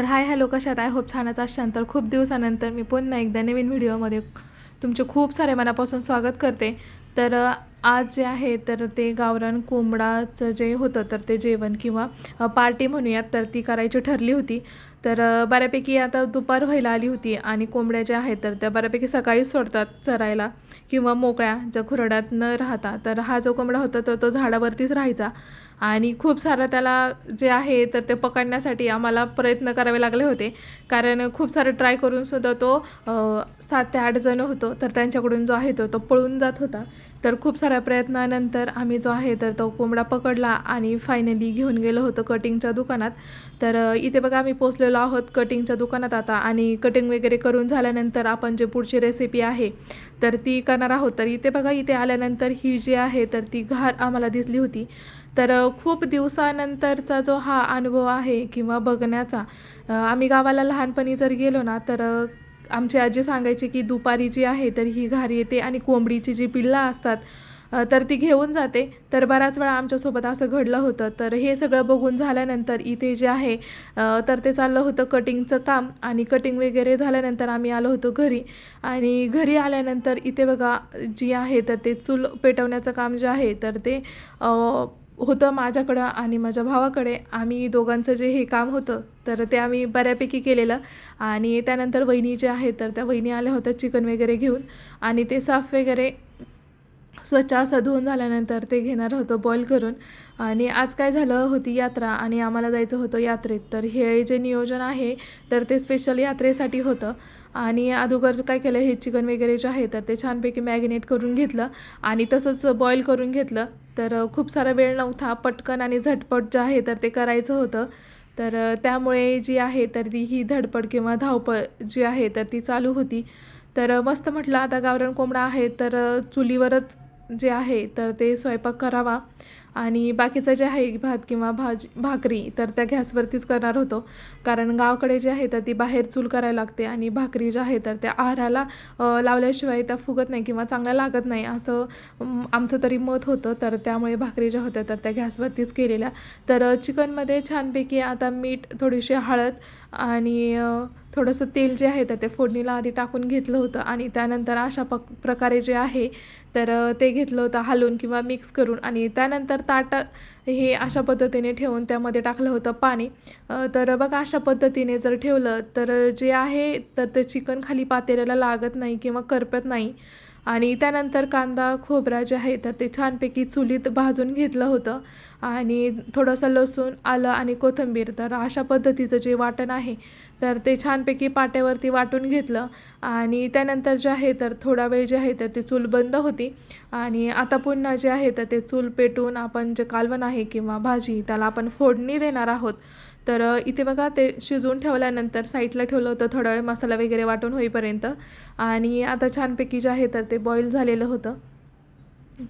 तर hi hello कशात I hope छानच असाल. तर खूप दिवसानंतर मी पुन्हा एकदा नवीन व्हिडिओमध्ये तुमचे खूप सारे मनापासून स्वागत करते. तर आज जे आहे तर ते गावरान कोंबडाचं जे होतं तर ते जेवण किंवा पार्टी म्हणूयात. तर ती करायची ठरली होती. तर बऱ्यापैकी आता दुपार व्हायला आली होती आणि कोंबड्या ज्या आहेत तर त्या बऱ्यापैकी सकाळीच सोडतात चरायला किंवा मोकळ्या ज्या खुरड्यात न राहता. तर हा जो कोंबडा होता तर तो झाडावरतीच राहायचा आणि खूप सारा त्याला जे आहे तर ते पकडण्यासाठी आम्हाला प्रयत्न करावे लागले होते. कारण खूप सारं ट्राय करूनसुद्धा तो सात ते आठ जण होतो तर त्यांच्याकडून जो आहे तो तो पळून जात होता. तर खूप साऱ्या प्रयत्नानंतर आम्ही जो आहे तर तो कोंबडा पकडला आणि फायनली घेऊन गेलो होतो कटिंगच्या दुकानात. तर इथे बघा आम्ही पोचलेलो आहोत कटिंगच्या दुकानात आता आणि कटिंग वगैरे करून झाल्यानंतर आपण जे पुढची रेसिपी आहे तर ती करणार आहोत. तर इथे बघा इथे आल्यानंतर ही जी आहे तर ती घार आम्हाला दिसली होती. तर खूप दिवसानंतरचा जो हा अनुभव आहे किंवा बघण्याचा आम्ही गावाला लहानपणी जर गेलो ना तर आमची आजी सांगायची की दुपारी जी आहे तर ही घार येते आणि कोंबडीची जी पिल्लं असतात तर ती घेऊन जाते. तर बऱ्याच वेळा आमच्यासोबत असं घडलं होतं. तर हे सगळं बघून झाल्यानंतर इथे जे आहे तर ते चाललं होतं कटिंगचं काम आणि कटिंग वगैरे झाल्यानंतर आम्ही आलो होतो घरी. आणि घरी आल्यानंतर इथे बघा जी आहे तर ते चूल पेटवण्याचं काम जे आहे तर ते होतं माझ्याकडं आणि माझ्या भावाकडे. आम्ही दोघांचं जे हे काम होतं तर ते आम्ही बऱ्यापैकी केलेलं. आणि त्यानंतर वहिनी जे आहे तर त्या वहिनी आल्या होत्या चिकन वगैरे घेऊन. आणि ते साफ वगैरे स्वच्छ असं धुवून झाल्यानंतर ते घेणार होतं बॉईल करून. आणि आज काय झालं होती यात्रा आणि आम्हाला जायचं होतं यात्रेत. तर हे जे नियोजन आहे तर ते स्पेशल यात्रेसाठी होतं. आणि अगोदर काय केलं हे चिकन वगैरे जे आहे तर ते छानपैकी मॅगिनेट करून घेतलं आणि तसंच बॉईल करून घेतलं. तर खूप सारा वेळ नव्हता पटकन आणि झटपट जे आहे तर ते करायचं होतं. तर त्यामुळे जी आहे तर ती ही धडपड किंवा धावपळ जी आहे तर ती चालू होती. तर मस्त म्हटलं आता गावरान कोंबडा आहे तर चुलीवरच जे आहे तर ते स्वयंपाक करावा. आणि बाकीचं जे आहे भात किंवा भाजी भाकरी तर त्या गॅसवरतीच करणार होतो. कारण गावाकडे जे आहे तर ती बाहेर चूल करायला लागते आणि भाकरी जे आहे तर त्या आहाराला लावल्याशिवाय त्या फुगत नाही किंवा चांगल्या लागत नाही असं आमचं तरी मत होतं. तर त्यामुळे भाकरी ज्या होत्या तर त्या गॅसवरतीच केलेल्या. तर चिकनमध्ये छानपैकी आता मीठ थोडीशी हळद आणि थोडंसं तेल जे आहे तर ते फोडणीला आधी टाकून घेतलं होतं आणि त्यानंतर अशा पक प्रकारे जे आहे तर ते घेतलं होतं हलवून किंवा मिक्स करून आणि त्यानंतर ताट हे अशा पद्धतीने ठेवून त्यामध्ये टाकलं होतं पाणी. तर बघा अशा पद्धतीने जर ठेवलं तर जे आहे तर ते चिकन खाली पातेल्याला लागत नाही किंवा करपत नाही. आणि त्यानंतर कांदा खोबरा जे आहे तर ते छानपैकी चुलीत भाजून घेतलं होतं. आणि थोडंसं लसूण आलं आणि कोथिंबीर तर अशा पद्धतीचं जे वाटण आहे तर ते छानपैकी पाट्यावरती वाटून घेतलं. आणि त्यानंतर जे आहे तर थोडा वेळ जे आहे तर ती चूल बंद होती. आणि आता पुन्हा जे आहे तर ते चूल पेटून आपण जे कालवण आहे किंवा भाजी त्याला आपण फोडणी देणार आहोत. तर इथे बघा ते शिजवून ठेवल्यानंतर साईडला ठेवलं होतं थोडा वेळ मसाला वगैरे वाटून होईपर्यंत. आणि आता छानपैकी जे आहे तर ते बॉईल झालेलं होतं.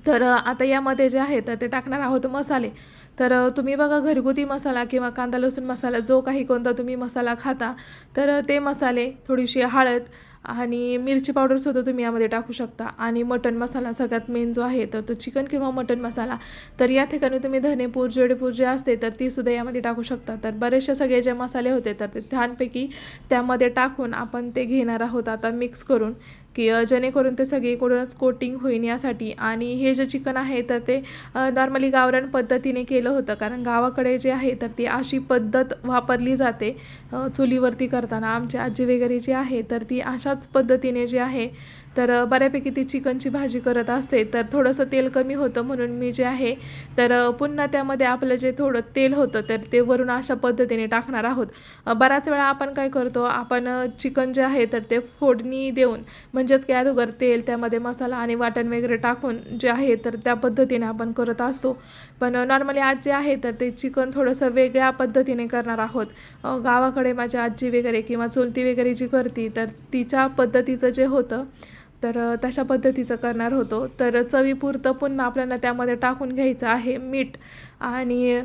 तर आता यामध्ये जे आहे तर ते टाकणार आहोत मसाले. तर तुम्ही बघा घरगुती मसाला किंवा कांदा लसूण मसाला जो काही कोणता तुम्ही मसाला खाता तर ते मसाले थोडीशी हळद आणि मिरची पावडरसुद्धा तुम्ही यामध्ये टाकू शकता. आणि मटण मसाला सगळ्यात मेन जो आहे तर तो चिकन किंवा मटण मसाला. तर या ठिकाणी तुम्ही धनेपूर जेडेपूर जे असते तर तीसुद्धा यामध्ये टाकू शकता. तर बरेचसे सगळे जे मसाले होते तर ते छानपैकी त्यामध्ये टाकून आपण ते घेणार आहोत आता मिक्स करून की जेणेकरून ते सगळीकडूनच कोटिंग होईन यासाठी. आणि हे जे चिकन आहे तर ते नॉर्मली गावरान पद्धतीने केलं होतं. कारण गावाकडे जे आहे तर ती अशी पद्धत वापरली जाते चुलीवरती करताना. आमची आजी वगैरे जी आहे तर ती अशा अशाच पद्धतीने जे आहे तर बऱ्यापैकी ती चिकनची भाजी करत असते. तर थोडंसं तेल कमी होतं म्हणून मी जे आहे तर पुन्हा त्यामध्ये आपलं जे थोडं तेल होतं तर ते वरून अशा पद्धतीने टाकणार आहोत. बराच बऱ्याच वेळा आपण काय करतो आपण चिकन जे आहे तर ते फोडणी देऊन म्हणजेच की अगोदर तेल त्यामध्ये मसाला आणि वाटण वगैरे टाकून जे आहे तर त्या पद्धतीने आपण करत असतो. पण नॉर्मली आज जे आहे तर ते चिकन थोडंसं वेगळ्या पद्धतीने करणार आहोत. गावाकडे माझी आजी वगैरे किंवा चुलती वगैरे जी करती तर तिच्या पद्धतीचं जे होतं तर तशा पद्धतीचं करणार होतो. तर चवीपुरतं पुन्हा आपल्याला त्यामध्ये टाकून घ्यायचं आहे मीठ आणि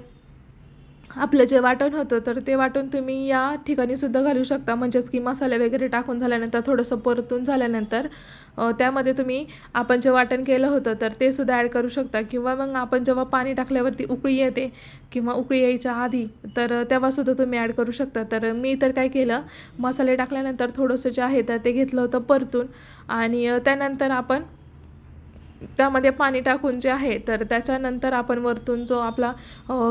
आपलं जे वाटण होतं तर ते वाटण तुम्ही या ठिकाणी सुद्धा घालू शकता. म्हणजेच की मसाले वगैरे टाकून झाल्यानंतर थोडंसं परतून झाल्यानंतर त्यामध्ये तुम्ही आपण जे वाटण केलं होतं तर ते सुद्धा ॲड करू शकता. किंवा मग आपण जेव्हा पाणी टाकल्यावरती उकळी येते किंवा उकळी यायच्या आधी तर तेव्हासुद्धा तुम्ही ॲड करू शकता. तर मी तर काय केलं मसाले टाकल्यानंतर थोडंसं जे आहे तर ते घेतलं होतं परतून. आणि त्यानंतर आपण त्यामध्ये पाणी टाकून जे आहे तर त्याच्यानंतर आपण वरतून जो आपला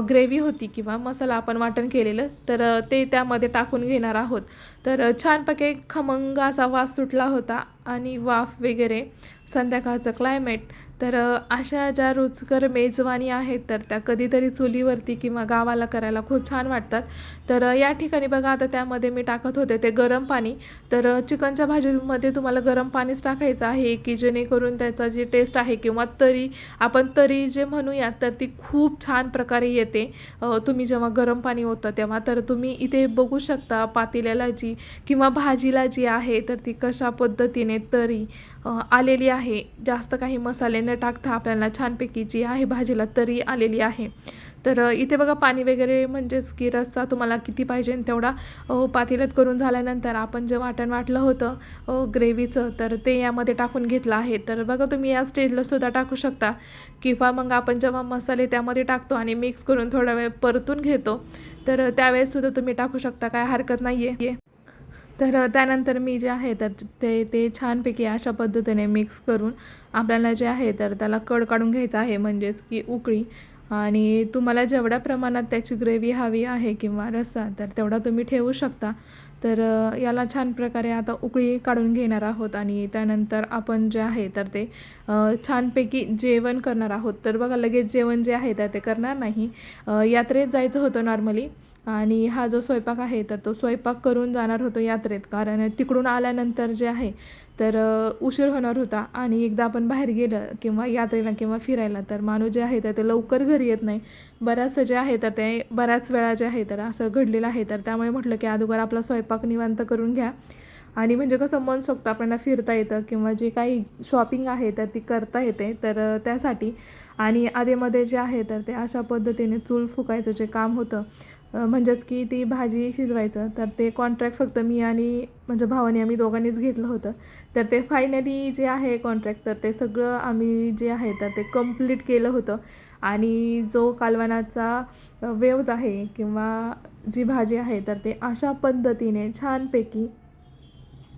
ग्रेव्ही होती किंवा मसाला आपण वाटण केलेलं तर ते त्यामध्ये टाकून घेणार आहोत. तर छानपैकी खमंग असा वास सुटला होता. आणि वाफ वगैरे संध्याकाळचं क्लायमेट तर अशा ज्या रुचकर मेजवानी आहेत तर त्या कधीतरी चुलीवरती किंवा गावाला करायला खूप छान वाटतात. तर या ठिकाणी बघा आता त्यामध्ये मी टाकत होते ते गरम पाणी. तर चिकनच्या भाजीमध्ये तुम्हाला गरम पाणीच टाकायचं आहे की जेणेकरून त्याचा जी टेस्ट आहे किंवा तरी आपण तरी जे म्हणूयात तर ती खूप छान प्रकारे येते. तुम्ही जेव्हा गरम पाणी होतं तेव्हा तर तुम्ही इथे बघू शकता पातेल्याला जी किंवा भाजीला जी आहे तर ती कशा पद्धतीने तरी आलेली आहे. जास्त काही मसाले न टाकता आपल्याला छानपैकी जी आहे भाजीला तरी आलेली आहे. तर इथे बघा पाणी वगैरे म्हणजेच की रस्सा तुम्हाला किती पाहिजे तेवढा पातेल्यात करून झाल्यानंतर आपण जे वाटण वाटलं होतं ग्रेव्हीचं तर ते यामध्ये टाकून घेतलं आहे. तर बघा तुम्ही या स्टेजला सुद्धा टाकू शकता. किंवा मग आपण जेव्हा मसाले त्यामध्ये टाकतो आणि मिक्स करून थोडा वेळ परतून घेतो तर त्यावेळेससुद्धा तुम्ही टाकू शकता. काय हरकत नाही आहे तर त्यानंतर मी जे आहे तर ते ते छानपैकी अशा पद्धतीने मिक्स करून आपल्याला जे आहे तर त्याला कड काढून घ्यायचं आहे म्हणजेच की उकळी. आणि तुम्हाला जेवढ्या प्रमाणात त्याची ग्रेव्ही हवी आहे किंवा रस्सा तर तेवढा तुम्ही ठेवू शकता. तर याला छान प्रकारे आता उकळी काढून घेणार आहोत आणि त्यानंतर आपण जे आहे तर ते छानपैकी जेवण करणार आहोत. तर बघा लगेच जेवण जे आहे तर ते करणार नाही. यात्रेत जायचं होतं नॉर्मली आणि हा जो स्वयंपाक आहे तर तो स्वयंपाक करून जाणार होतो यात्रेत. कारण तिकडून आल्यानंतर जे आहे तर उशीर होणार होता आणि एकदा आपण बाहेर गेलं किंवा यात्रेला किंवा फिरायला तर माणूस जे आहे तर ते लवकर घरी येत नाही. बऱ्याचसं जे आहे तर ते बऱ्याच वेळा जे आहे तर असं घडलेलं आहे. तर त्यामुळे म्हटलं की अगोदर आपला स्वयंपाक निवांत करून घ्या. आणि म्हणजे कसं मन सोक्त आपल्याला फिरता येतं किंवा जे काही शॉपिंग आहे तर ती करता येते. तर त्यासाठी. आणि आधेमध्ये जे आहे तर ते अशा पद्धतीने चूल फुकायचं जे काम होतं म्हणजेच की ती भाजी शिजवायचं तर ते कॉन्ट्रॅक्ट फक्त मी आणि माझ्या भावाने आम्ही दोघांनीच घेतलं होतं. तर ते फायनली जे आहे कॉन्ट्रॅक्ट तर ते सगळं आम्ही जे आहे तर ते कंप्लीट केलं होतं. आणि जो कालवानाचा वेव्ज आहे किंवा जी भाजी आहे तर ते अशा पद्धतीने छानपैकी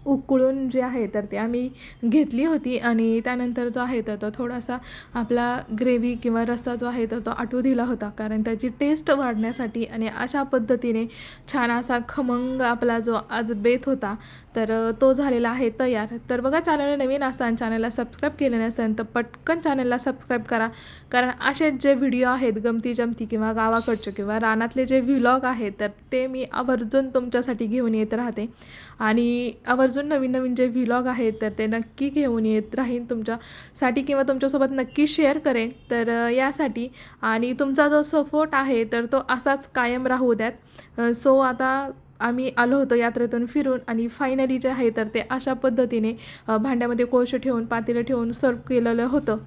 उकळून जे आहे तर ते आम्ही घेतली होती आणि त्यानंतर जो आहे तर तो थोडासा आपला ग्रेव्ही किंवा रस्सा जो आहे तर तो आटू दिला होता. कारण त्याची टेस्ट वाढण्यासाठी आणि अशा पद्धतीने छान असा खमंग आपला जो आज बेत होता तर तो झालेला आहे तयार. तर बघा चॅनल नवीन असाल चॅनलला सबस्क्राईब केले नसेल तर पटकन चॅनलला सबस्क्राईब करा. कारण असेच जे व्हिडिओ आहेत गमती जमती किंवा गावाकडचे किंवा रानातले जे व्हिलॉग आहेत तर ते मी आवर्जून तुमच्यासाठी घेऊन येत राहते. आणि आवर्जून अजून नवीन नवीन जे व्हिलॉग आहेत तर ते नक्की घेऊन येत राहीन तुमच्यासाठी किंवा तुमच्यासोबत नक्की शेअर करेन. तर यासाठी. आणि तुमचा जो सपोर्ट आहे तर तो असाच कायम राहू द्यात. सो आता आम्ही आलो होतो यात्रेतून फिरून आणि फायनली जे आहे तर ते अशा पद्धतीने भांड्यामध्ये कोळसे ठेवून पातेलं ठेवून सर्व केलेलं होतं.